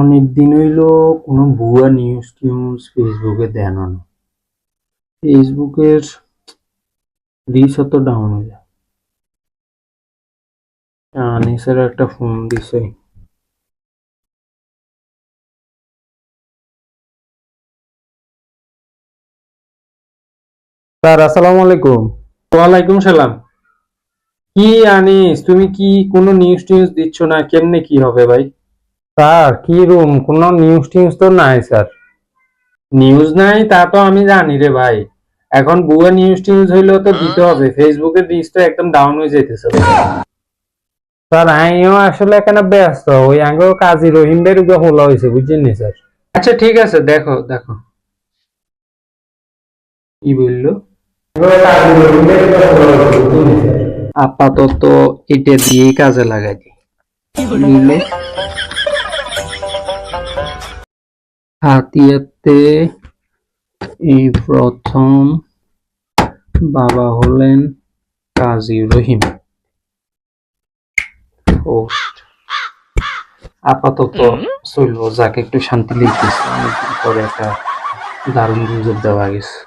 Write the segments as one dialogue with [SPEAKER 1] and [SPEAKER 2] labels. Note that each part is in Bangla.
[SPEAKER 1] অনেক দিন হইল কোনো ভুয়া নিউজ টিউজ ফেসবুকে দেন না ফেসবুকের রিচ অত ডাউন হয়ে যায়। আনিসের একটা ফোন দিছে। স্যার আসসালামু আলাইকুম। ওয়ালাইকুম সালাম। কি আনিস তুমি কি কোনো নিউজ টিউজ দিচ্ছ না? কেমনে কি হবে ভাই? স্যার কি রুম কোনো নিউজ টিউজ তো নাই স্যার। নিউজ নাই তা তো আমি জানি রে ভাই। এখন বুয়া নিউজ টিউজ হইলেও তো দিতে হবে। ফেসবুকের রিচ তো একদম ডাউন হয়ে যেতেছে স্যার আমিও আসলে এখানে ব্যস্ত। ওই আগে কাজী রহিম বের উপরে হলো হয়েছে বুঝছেন নি স্যার? আচ্ছা ঠিক আছে দেখো দেখো। কি বলল? আপাতত এটা দিয়েই কাজে লাগাই দিই। হাতিয়াতে এই প্রথম বাবা হলেন কাজী রহিম। পোস্ট। আপাতত চলবো যাকে একটু শান্তি লিখতেছে অনেকদিন পরে একটা দারুণ গুজব দেওয়া গেছে।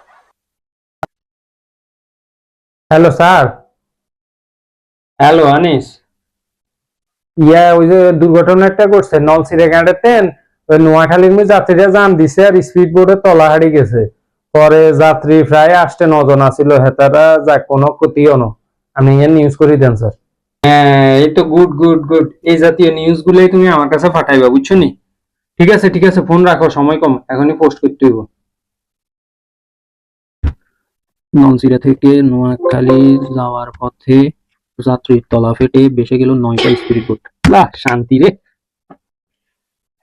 [SPEAKER 1] Hello sir. Hello Anis. Yeah ওই যে দুর্ঘটনাটা করছে নলসিরে গাড়িতেন ওই নোয়াখালীর মধ্যে যাত্রীরা জাম দিছে আর স্পিড বোর্ডে তলা হারি গেছে। পরে যাত্রী প্রায় আসতে নজন আছিল হেতারা যা কোনো ক্ষতিও ন। আমি ইয়ে নিউজ করে দেন স্যার হ্যাঁ এই তো গুড গুড গুড এই জাতীয় নিউজ গুলোই তুমি আমার কাছে পাঠাইবা বুঝছ নি? ঠিক আছে ঠিক আছে ফোন রাখো সময় কম। এখনই পোস্ট করতে হইব। নলসিরা থেকে নোয়াখালী যাওয়ার পথে যাত্রীর তলা ফেটে বেসে গেল নয়টা স্পিড বোট শান্তি রে।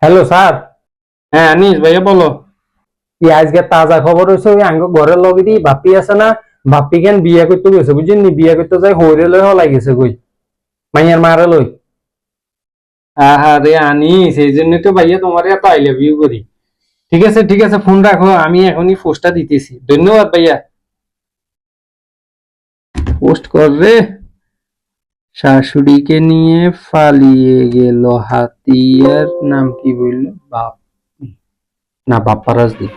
[SPEAKER 1] হ্যালো স্যার হ্যাঁ আনিস ভাইয়া বলো। কি আজকে তাজা খবর হয়েছে ওই আঙ্গ ঘরের লগে দি বাপি আছে না বাপি কেন বিয়ে করতে গেছে বুঝছেন নি? বিয়ে করতে যাই হইরে লই হলাই গেছে কই? মাইয়ার মারে লই। আহারে আনিস এই জন্য তো ভাইয়া তোমার এত আই লাভ ইউ করি। ঠিক আছে ঠিক আছে ফোন রাখো আমি এখনই পোস্টটা দিতেছি। ধন্যবাদ ভাইয়া। পোস্ট কর রে। শাশুড়িকে নিয়ে পালিয়ে গেল হাতিয়ার। নাম কি বলল? বাপ। না বাপ্পারাজ দি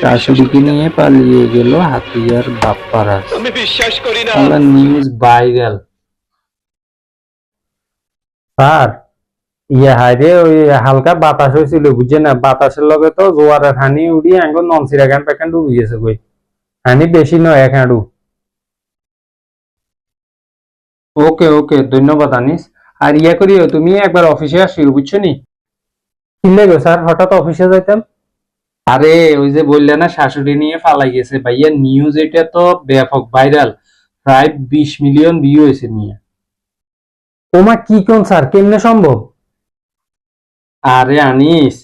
[SPEAKER 1] শাশুড়িকে নিয়ে পালিয়ে গেল হাতিয়ার বাপ্পারাজ।
[SPEAKER 2] আমি বিশ্বাস করি না।
[SPEAKER 1] বাংলা নিউজ ভাইরাল স্যার ইয়ে হাইরে ওই হালকা বাতাস হয়েছিল বুঝছে না? বাতাসের লগে তো জোয়ারের হানি উড়ি আঙ্গুল ননসিরা গান প্যাকেন ডুবে গেছে কই? হানি বেশি নয় এক হাঁড়ু। ওকে ওকে ধন্যবাদ আনিস। আর ইয়া করিও তুমি একবার অফিসে আসিও বুঝছ নি? কি স্যার? হঠাৎ অফিসে যাইতাম? আরে ওই যে বললে না শাশুড়ি নিয়ে ফালাই গেছে ভাইয়া। নিউজ এটা তো ব্যাপক ভাইরাল প্রায় বিশ মিলিয়ন ভিউ হয়েছে নিয়ে। ওমা কি কোন স্যার? কেমনে সম্ভব? আরে আনিস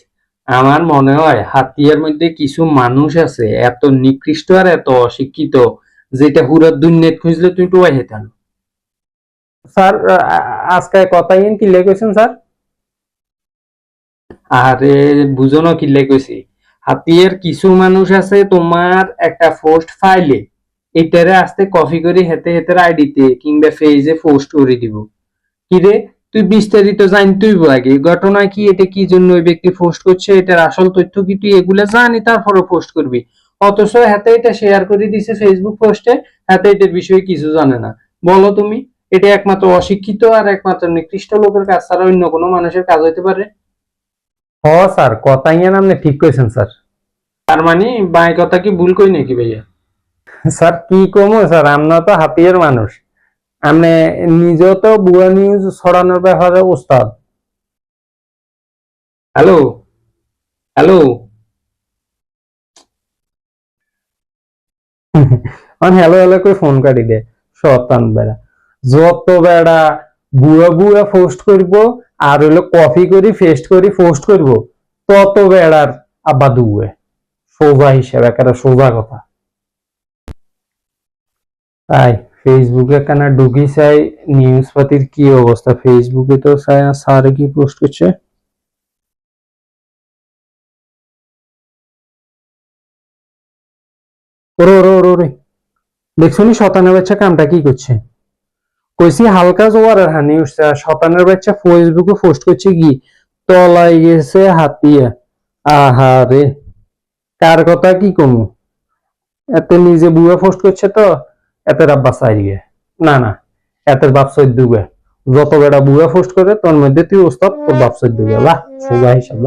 [SPEAKER 1] আমার মনে হয় হাতিয়ার মধ্যে কিছু মানুষ আছে এত নিকৃষ্ট আর এত অশিক্ষিত যেটা হুরা দুর্নেট খুঁজলে তুই টুয়াই হেতান স্যার আজকে কথা ইন কি লেগেছেন স্যার? আরে বুঝো না কি লেগেছি হাতিয়ার কিছু মানুষ আছে তোমার একটা পোস্ট ফাইলে। এটারে আস্তে কপি করে হেতে হেতে আইডিতে, কিংবা ফেজে পোস্ট করে দিব। কি রে, তুই বিস্তারিত জানতেই আগে। ঘটনা কি, এটা কি জন্য ওই ব্যক্তি পোস্ট করছে, এটার আসল তথ্য কি তুই এগুলা জানি তারপরে পোস্ট করবি। অথচ হাতে এটা শেয়ার করে দিছে ফেসবুক পোস্টে, হাতে এটার বিষয়ে কিছু জানে না। বলো তুমি। এটা একমাত্র অশিক্ষিত আর একমাত্র নিকৃষ্ট লোকের কাজ ছাড়া অন্য কোনো মানুষের কাজ হইতে পারে? হ স্যার কথা ইয়ে আপনি ঠিক কইছেন স্যার। তার মানে বাই কথা কি ভুল কই নাকি ভাইয়া? স্যার কি কমো স্যার? আমরা তো হাতিয়ার মানুষ। আপনি নিজেও তো বুয়া নিউজ ছড়ানোর ব্যাপারে উস্তাদ। হ্যালো? হ্যালো? হ্যালো হ্যালো করে ফোন কাটি দে। শতান বেড়া। যত বেড়া বুয়া বুয়া পোস্ট করব, আর হইল কপি করি, ফেস্ট করি পোস্ট করব, তত বেড়ার আব্বা দুয়ে। সোজা হিসাবে একটা সোজা কথা। তাই, ফেসবুকে কেন ঢুকি চাই নিউজ পাতির কি অবস্থা? ফেসবুকে তো স্যার কি পোস্ট করছে? ওরে ওরে ওরে দেখছ নি বাচ্চা কামটা কি করছে? কইছি হালকা জোয়ারের হানি উঠছে আর শতানের বাচ্চা ফেসবুকে পোস্ট করছে কি? তলাই গেছে হাতিয়া। আহারে, কার কথা কি কমু? এত নিজে বুয়া পোস্ট করছে তো এত রাব্বা চাই গে না না, এতের বাপ গে যত বেড়া বুয়া পোস্ট করে, তোর মধ্যে তুই ওস্তাদ, তোর বাপ গে বাহ সোজা হিসাব